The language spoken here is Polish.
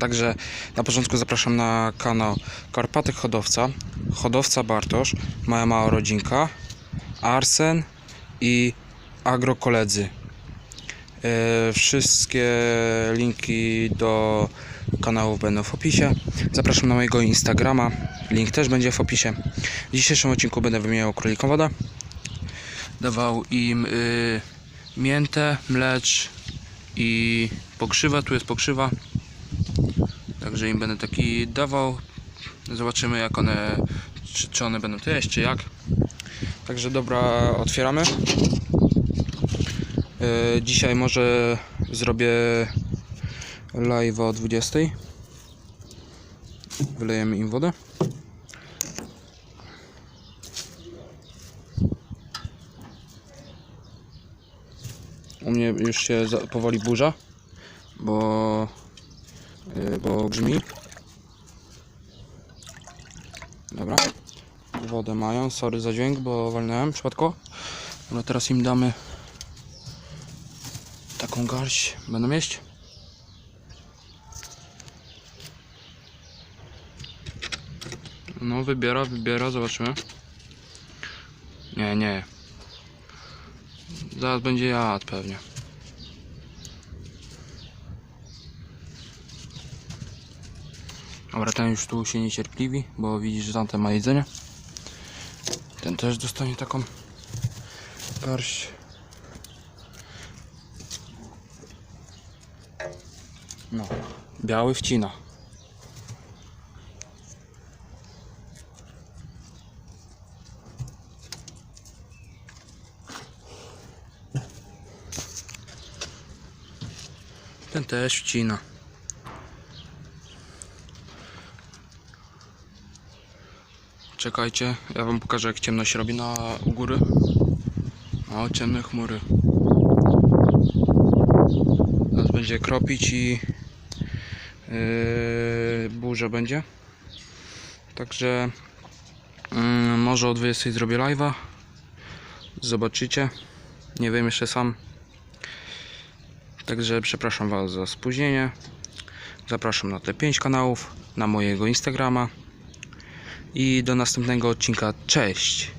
Także na początku zapraszam na kanał Karpatek Hodowca, Hodowca Bartosz, Moja Mała Rodzinka, Arsen i Agrokoledzy. E, Wszystkie linki do kanałów będą w opisie. Zapraszam na mojego Instagrama, link też będzie w opisie. W dzisiejszym odcinku będę wymieniał królikom wodę. Dawał im y, miętę, mlecz i pokrzywę. Tu jest pokrzywa. Także im będę taki dawał. Zobaczymy jak one, czy, czy one będą jeść, czy jak. Także dobra, otwieramy. E, Dzisiaj może zrobię live o 20. Wylejemy im wodę. U mnie już się powoli burza, bo, bo grzmi. Dobra. Wodę mają, sorry za dźwięk, bo walnąłem przypadkowo. Dobra, teraz im damy taką garść. Będą jeść? No, wybiera, wybiera, zobaczymy. Nie, nie. Zaraz będzie jadł pewnie. Dobra, ten już tu się niecierpliwi, bo widzisz, że tamten ma jedzenie. Ten też dostanie taką garść. No, biały wcina. Ten też wcina. Czekajcie, ja wam pokażę jak ciemno się robi na u góry. O, ciemne chmury. Teraz będzie kropić i yy, burza będzie. Także mm, może o 20 zrobię live'a. Zobaczycie. Nie wiem jeszcze sam. Także przepraszam Was za spóźnienie. Zapraszam na te 5 kanałów, na mojego Instagrama. I do następnego odcinka. Cześć!